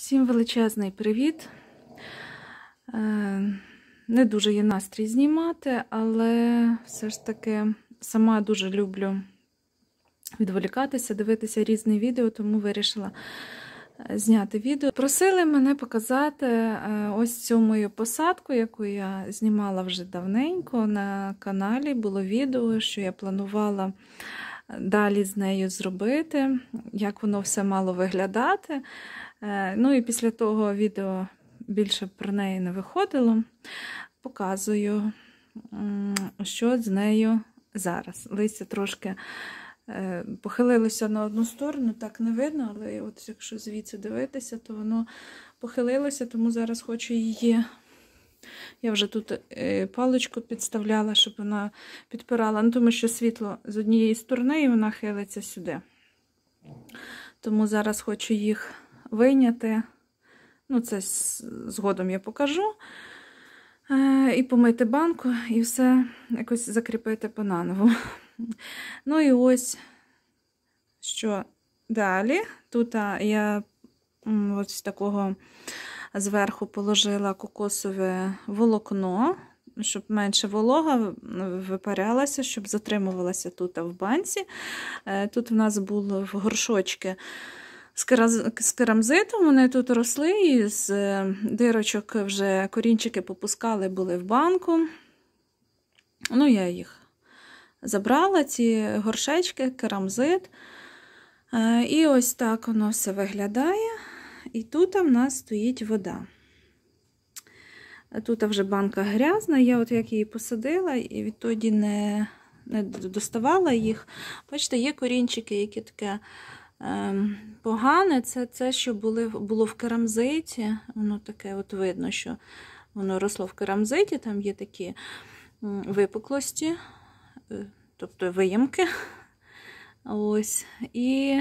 Всім величезний привіт. Е, Не дуже є настрій знімати, але все ж таки сама дуже люблю відволікатися, дивитися різні відео, тому вирішила е, зняти відео. Просили мене показати е, ось цю мою посадку, яку я знімала вже давненько на каналі. Було відео, що я планувала далі з нею зробити, як воно все мало виглядати. Е, Ну і після того відео більше про неї не виходило. Показую, що з нею зараз. Листя трошки е, похилилося на одну сторону, так не видно, але от якщо звідси дивитися, то воно похилилося, тому зараз хочу її. Я вже тут е, паличку підставляла, щоб вона підпирала, ну, тому що світло з однієї сторони і вона хилиться сюди. Тому зараз хочу їх вийняти. Ну, це згодом я покажу. Е, І помити банку, і все якось закріпити по-наново. Ну і ось що далі. Тут я ось такого зверху положила кокосове волокно, щоб менше волога випарялася, щоб затримувалася тут в банці. Е, Тут в нас було в горшочки з керамзитом. Вони тут росли, і з е, дирочок вже корінчики попускали, були в банку. Ну, я їх забрала, ці горшечки, керамзит. Е, І ось так воно все виглядає. І тут в нас стоїть вода. Тут вже банка грязна, я от як її посадила, і відтоді не, не доставала їх. Бачите, є корінчики, які таке погане. Це це, що були, було в керамзиті. Воно таке от видно, що воно росло в керамзиті, там є такі випуклості, е, тобто виємки. Ось. І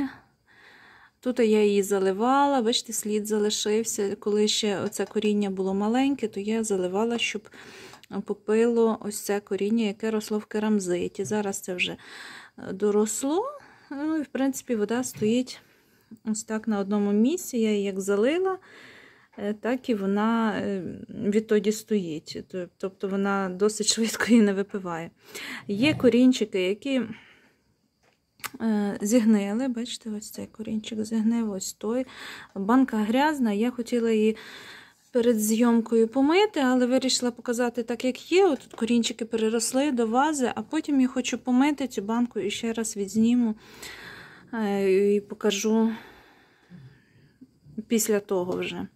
тут я її заливала, бачите, слід залишився. Коли ще оце коріння було маленьке, то я заливала, щоб попило ось це коріння, яке росло в керамзиті. Зараз це вже доросло. Ну і, в принципі, вода стоїть ось так на одному місці. Я її як залила, е, так і вона е, відтоді стоїть. Тобто вона досить швидко її не випиває. Є корінчики, які е, зігнили. Бачите, ось цей корінчик зігнив, ось той. Банка грязна. Я хотіла її перед зйомкою помити, але вирішила показати так, як є. От тут корінчики переросли до вази, а потім я хочу помити цю банку і ще раз відзніму е, і покажу після того вже.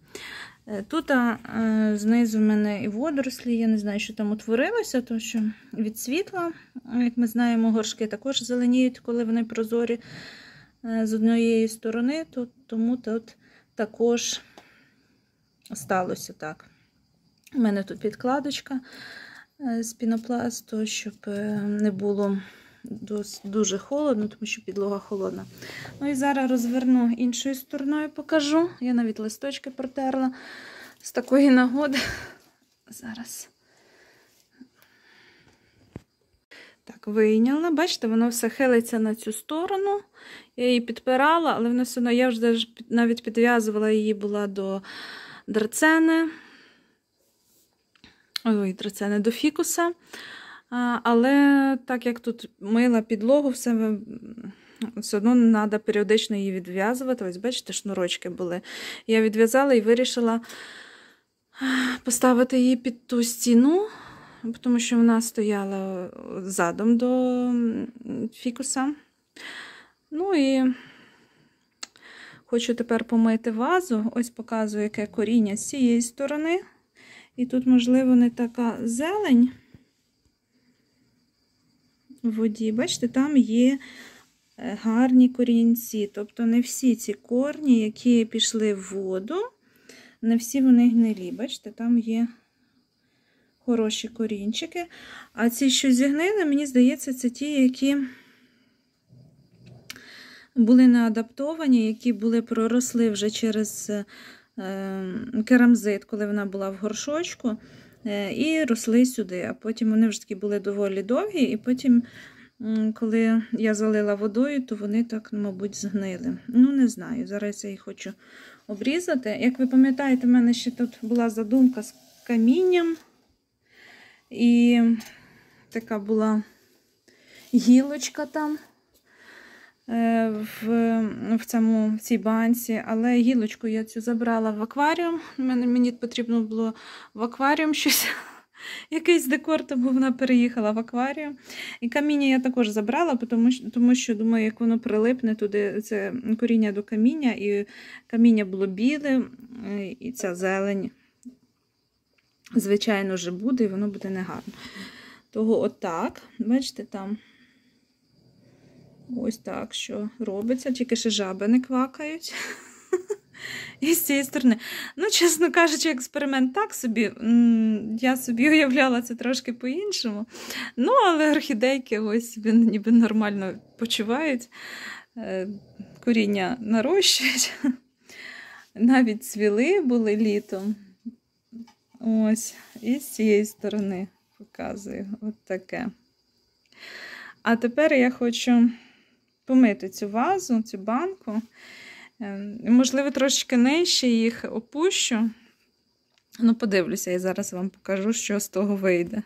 Е, Тут а, е, знизу в мене і водорослі, я не знаю, що там утворилося, тому що від світла, як ми знаємо, горшки також зеленіють, коли вони прозорі з однієї сторони, то, тому тут також сталося так. У мене тут підкладочка е, з пінопласту, щоб е, не було дуже холодно, тому що підлога холодна. Ну і зараз розверну іншою стороною, покажу. Я навіть листочки протерла з такої нагоди. Зараз. Так, вийняла. Бачите, воно все хилиться на цю сторону. Я її підпирала, але воно все одно, я вже навіть підв'язувала її була до драцени. Ой, драцени до фікуса. Але так як тут мила підлогу, все, все одно треба періодично її відв'язувати. Ось, бачите, шнурочки були. Я відв'язала і вирішила поставити її під ту стіну, тому що вона стояла задом до фікуса. Ну і хочу тепер помити вазу. Ось показую, яке коріння з цієї сторони. І тут, можливо, не така зелень в воді. Бачите, там є е, гарні корінці. Тобто не всі ці корні, які пішли в воду, не всі вони гнилі. Бачите, там є хороші корінчики. А ці, що зігнили, мені здається, це ті, які були не адаптовані, які були проросли вже через е, керамзит, коли вона була в горшочку, е, і росли сюди. А потім вони вже такі були доволі довгі, і потім, коли я залила водою, то вони так, мабуть, згнили. Ну, не знаю. Зараз я їх хочу обрізати. Як ви пам'ятаєте, в мене ще тут була задумка з камінням. І така була гілочка там в в, цьому, в цій банці, але гілочку я цю забрала в акваріум. Мені, мені потрібно було в акваріум щось. Якийсь декор, тому вона переїхала в акваріум. І каміння я також забрала, тому що, тому що думаю, як воно прилипне туди, це коріння до каміння, і каміння було біле, і ця зелень, звичайно, вже буде, і воно буде негарно. Того отак, бачите, там ось так, що робиться, тільки ще жаби не квакають. І з цієї сторони. Ну, чесно кажучи, експеримент так собі. Я собі уявляла це трошки по-іншому. Ну, але орхідейки ось ніби нормально почувають, е, коріння нарощують. Навіть цвіли були літом. Ось, і з цієї сторони показую от таке. А тепер я хочу помити цю вазу, цю банку. Ем, можливо, трошки нижче їх опущу. Ну, подивлюся, я зараз вам покажу, що з того вийде.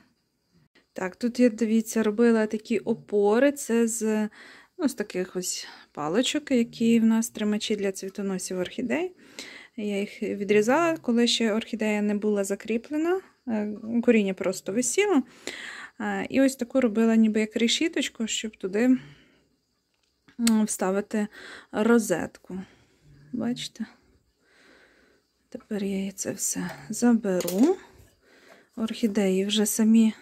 Так, тут я, дивіться, робила такі опори. Це з ну, з таких ось паличок, які в нас тримачі для цвітоносів орхідей. Я їх відрізала, коли ще орхідея не була закріплена, е, коріння просто висіло. Е, і ось таку робила ніби як решіточку, щоб туди вставити розетку. Бачите? Тепер я це все заберу. Орхідеї вже самі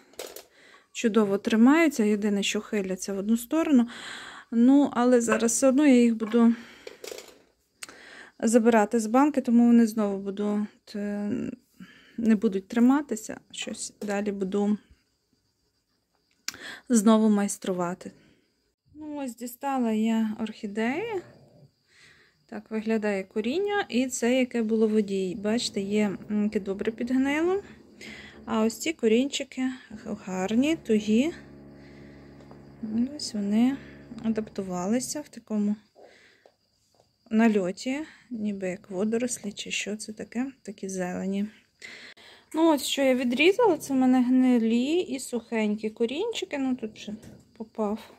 чудово тримаються, єдине, що хиляться в одну сторону. Ну, але зараз все одно я їх буду забирати з банки, тому вони знову будуть, е, не будуть триматися. Щось далі буду знову майструвати. Ну, ось дістала я орхідеї. Так, виглядає коріння, і це, яке було водій. Бачите, є добре підгнило. А ось ці корінчики гарні, тугі. Ось вони адаптувалися в такому нальоті, ніби як водорослі, чи що це таке, такі зелені. Ну, ось що я відрізала, це в мене гнилі і сухенькі корінчики. Ну, тут вже попав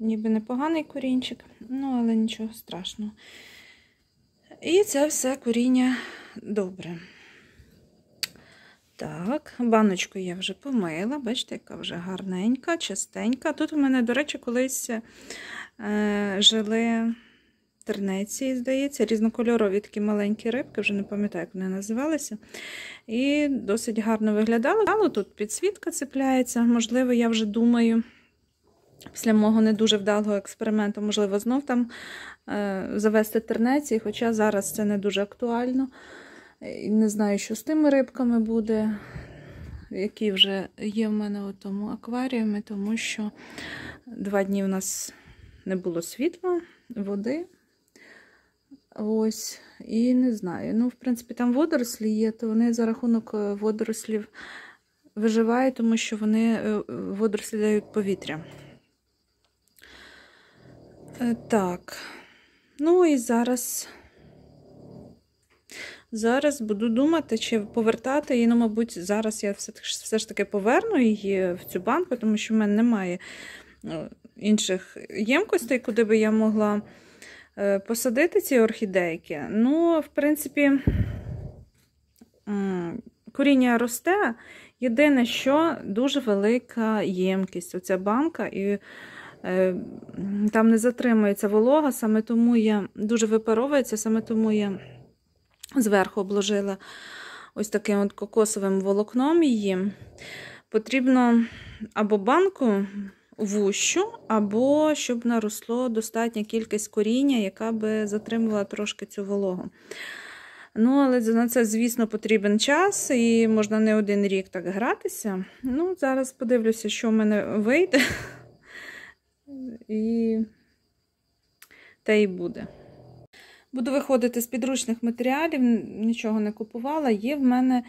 ніби непоганий корінчик, ну, але нічого страшного. І це все коріння добре. Так, баночку я вже помила, бачите, яка вже гарненька, чистенька. Тут у мене, до речі, колись е, жили тернеці, здається, різнокольорові такі маленькі рибки, вже не пам'ятаю, як вони називалися. І досить гарно виглядало. Тут підсвітка цепляється, можливо, я вже думаю. Після мого не дуже вдалого експерименту, можливо, знов там е, завести тернеці, хоча зараз це не дуже актуально. І Не знаю, що з тими рибками буде, які вже є в мене у тому акваріумі, тому що два дні у нас не було світла, води. Ось, і не знаю. Ну, в принципі, там водорослі є, то вони за рахунок е, водорослів виживають, тому що вони е, водорослі дають повітря. Е, так, ну і зараз зараз буду думати, чи повертати її. Ну, мабуть, зараз я все, ж таки поверну її в цю банку, тому що в мене немає е, інших ємкостей, куди би я могла е, посадити ці орхідейки. Ну, в принципі, коріння росте. Єдине, що дуже велика ємкість. Оця банка. і там не затримується волога, саме тому я дуже випаровується, саме тому я зверху обложила ось таким от кокосовим волокном її. Потрібно або банку вущу, або щоб наросло достатня кількість коріння, яка би затримувала трошки цю вологу. Ну, але на це, звісно, потрібен час, і можна не один рік так гратися. Ну, Зараз подивлюся, що в мене вийде і те і буде. Буду виходити з підручних матеріалів, нічого не купувала. Є в мене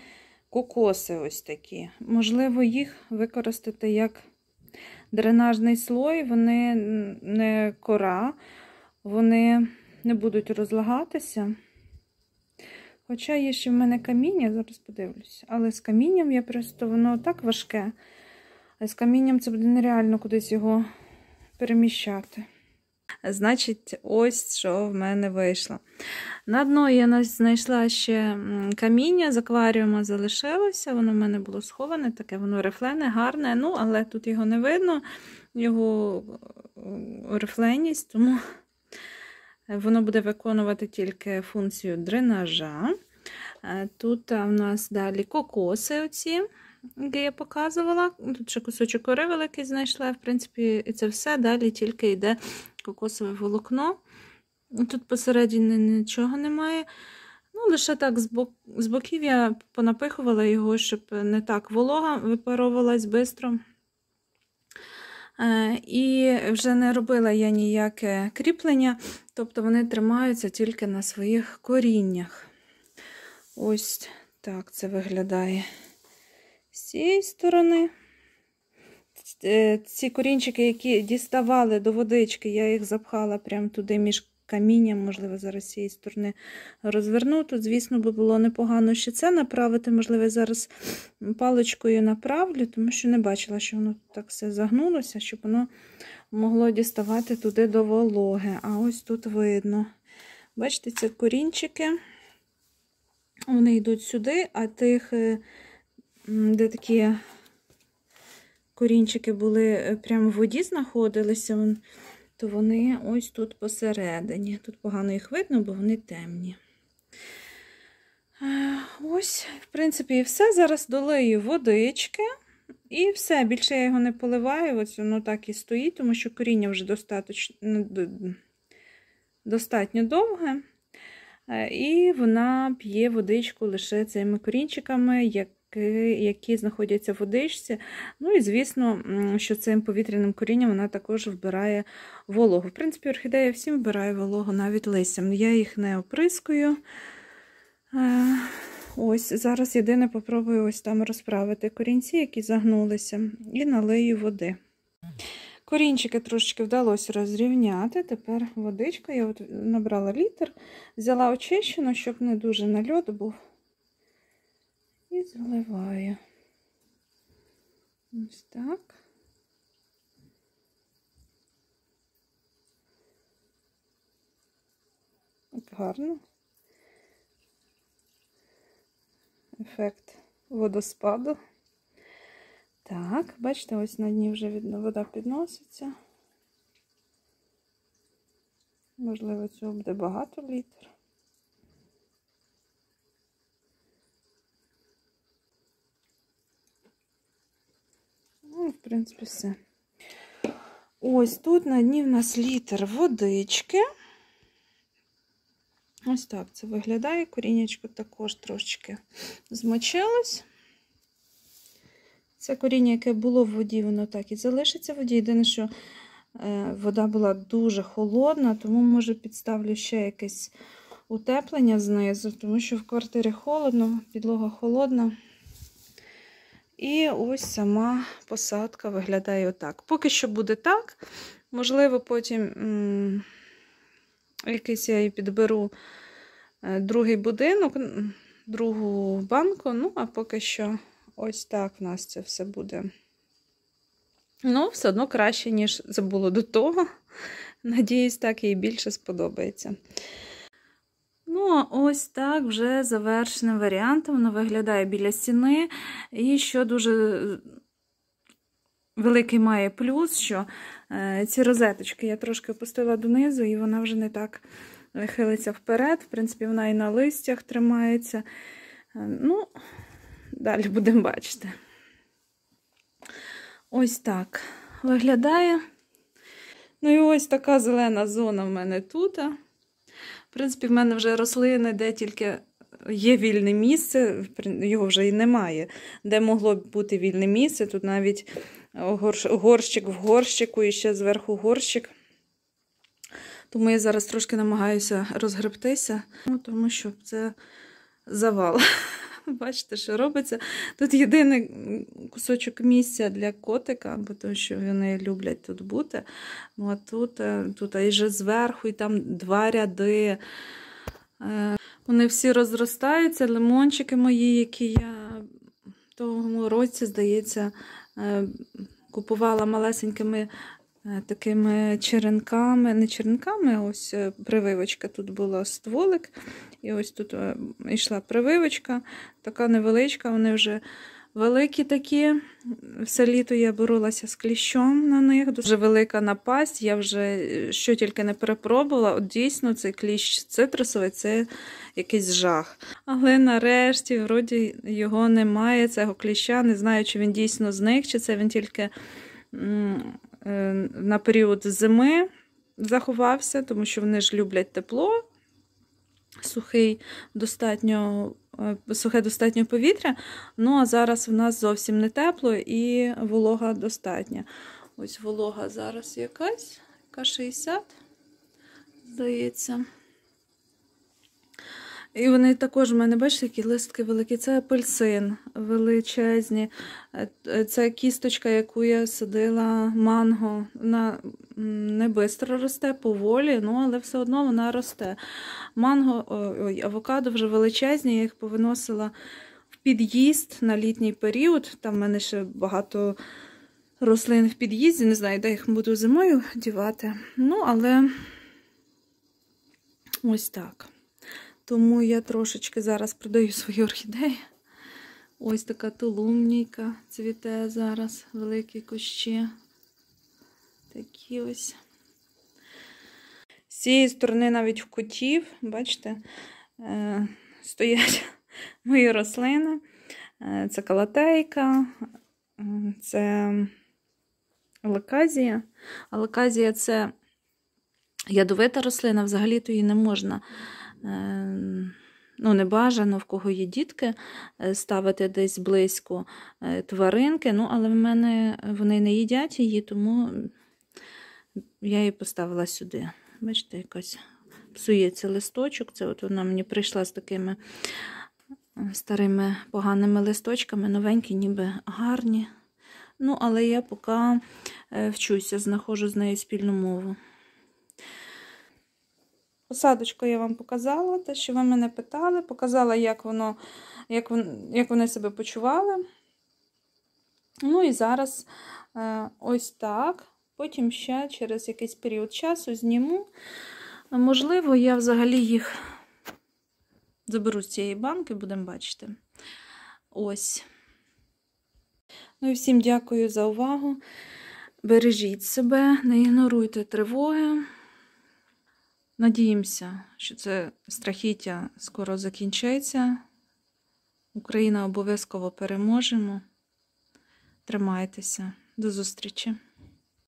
кокоси ось такі. Можливо, їх використати як дренажний слой, вони не кора, вони не будуть розлагатися. Хоча є ще в мене каміння, зараз подивлюся. Але з камінням я просто воно так важке. А з камінням це буде нереально кудись його переміщати. Значить, ось що в мене вийшло. На дно я знайшла ще каміння з акваріума залишилося. Воно в мене було сховане, таке воно рифлене, гарне. Ну, але тут його не видно, його рифленість, тому воно буде виконувати тільки функцію дренажа. Е, тут у нас далі кокоси, оці, які я показувала. Тут ще кусочок кори великий знайшла. В принципі, і це все. Далі тільки йде кокосове волокно. Тут посередині нічого немає. Ну, Лише так з, бок, з боків я понапихувала його, щоб не так волога випаровувалась швидко. Е, і вже не робила я ніяке кріплення, тобто вони тримаються тільки на своїх коріннях. Ось так це виглядає з цієї сторони. Е, ці корінчики, які діставали до водички, я їх запхала прямо туди між камінням, можливо, зараз з цієї сторони розверну. Тут, звісно, би було непогано ще це направити. Можливо, зараз паличкою направлю, тому що не бачила, що воно так все загнулося, щоб воно могло діставати туди до вологи. А ось тут видно. Бачите, це корінчики, вони йдуть сюди, а тих, е, де такі корінчики були е, прямо в воді знаходилися, то вони ось тут посередині. Тут погано їх видно, бо вони темні. Е, ось, в принципі, і все. Зараз долию водички. І все, більше я його не поливаю, ось воно так і стоїть, тому що коріння вже достатньо, достатньо довге. Е, і вона п'є водичку лише цими корінчиками, як які знаходяться в водичці. Ну і, звісно, що цим повітряним корінням вона також вбирає вологу. В принципі, орхідея всім вбирає вологу, навіть листям. Я їх не оприскую. Е, ось, Зараз єдине попробую ось там розправити корінці, які загнулися, і налию води. Корінчики трошечки вдалося розрівняти. Тепер водичка. Я от набрала літр, взяла очищену, щоб не дуже нальот був і заливаю. Ось так. От гарно. Ефект водоспаду. Так, бачите, ось на дні вже вода підноситься. Можливо, цього буде багато літр. Ну, в принципі, все. Ось тут на дні в нас літр водички. Ось так це виглядає. Коріннячко також трошечки змочилось. Це коріння, яке було в воді, воно так і залишиться в воді. Єдине, що е, вода була дуже холодна, тому, може, підставлю ще якесь утеплення знизу, тому що в квартирі холодно, підлога холодна. І ось сама посадка виглядає отак. Поки що буде так. Можливо, потім якийсь я і підберу е, другий будинок, другу банку, ну, а поки що ось так в нас це все буде. Ну, все одно краще, ніж це було до того. Надіюсь, так їй більше сподобається. Ну, ось так вже завершеним варіантом воно виглядає біля стіни. І що дуже великий має плюс, що е, ці розеточки я трошки опустила донизу, і вона вже не так хилиться вперед. В принципі, вона і на листях тримається. Е, ну, далі будемо бачити. Ось так виглядає. Ну і ось така зелена зона в мене тут. В принципі, в мене вже рослини, де тільки є вільне місце, його вже і немає. Де могло б бути вільне місце. Тут навіть горщик в горщику і ще зверху горщик. Тому я зараз трошки намагаюся розгребтися, ну, тому що це завал. Бачите, що робиться. Тут єдиний кусочок місця для котика, бо то, що вони люблять тут бути. Ну, а тут, тут і вже зверху, і там два ряди Е, Вони всі розростаються, лимончики мої, які я в тому році, здається, е, купувала малесенькими такими черенками, не черенками, ось е, прививочка. Тут була стволик, і ось тут е, йшла прививочка, така невеличка, вони вже великі такі. Все літо я боролася з кліщом на них. Дуже велика напасть. Я вже е, що тільки не перепробувала. От дійсно цей кліщ цитрусовий це якийсь жах. Але нарешті, вроді, його немає, цього кліща. Не знаю, чи він дійсно зник, чи це він тільки е, на період зими заховався, тому що вони ж люблять тепло. Сухий, достатньо, е, сухе достатньо повітря. Ну, а зараз в нас зовсім не тепло і волога достатня. Ось волога зараз якась, яка 60, здається. І вони також в мене, бачите, які листки великі. Це апельсин величезні. Е, Це кісточка, яку я садила манго. Вона не швидко росте, поволі, ну, але все одно вона росте. Манго, ой, авокадо вже величезні, я їх повиносила в під'їзд на літній період. Там в мене ще багато рослин в під'їзді, не знаю, де їх буду зимою дівати. Ну, але ось так. Тому я трошечки зараз продаю свої орхідеї. Ось така тулумнійка цвіте зараз, великі кущі. Такі ось. З цієї сторони навіть в кутів, бачите, е, стоять мої рослини. Е, Це калатейка, е, це лаказія. А лаказія це ядовита рослина, взагалі-то її не можна. Е, Ну, не бажано, в кого є дітки, е, ставити десь близько е, тваринки. Ну, але в мене вони не їдять її, тому я її поставила сюди. Бачите, якась псується листочок. Це от вона мені прийшла з такими старими поганими листочками, новенькі, ніби гарні. Ну, але я поки вчуся, знаходжу з нею спільну мову. Посадочку я вам показала, те, що ви мене питали, показала, як воно, як, вон, як вони себе почували. Ну і зараз е, ось так. Потім ще через якийсь період часу зніму. Можливо, я взагалі їх заберу з цієї банки, будемо бачити. Ось. Ну і всім дякую за увагу. Бережіть себе, не ігноруйте тривоги. Надіємося, що це страхіття скоро закінчиться. Україна обов'язково переможемо. Тримайтеся. До зустрічі!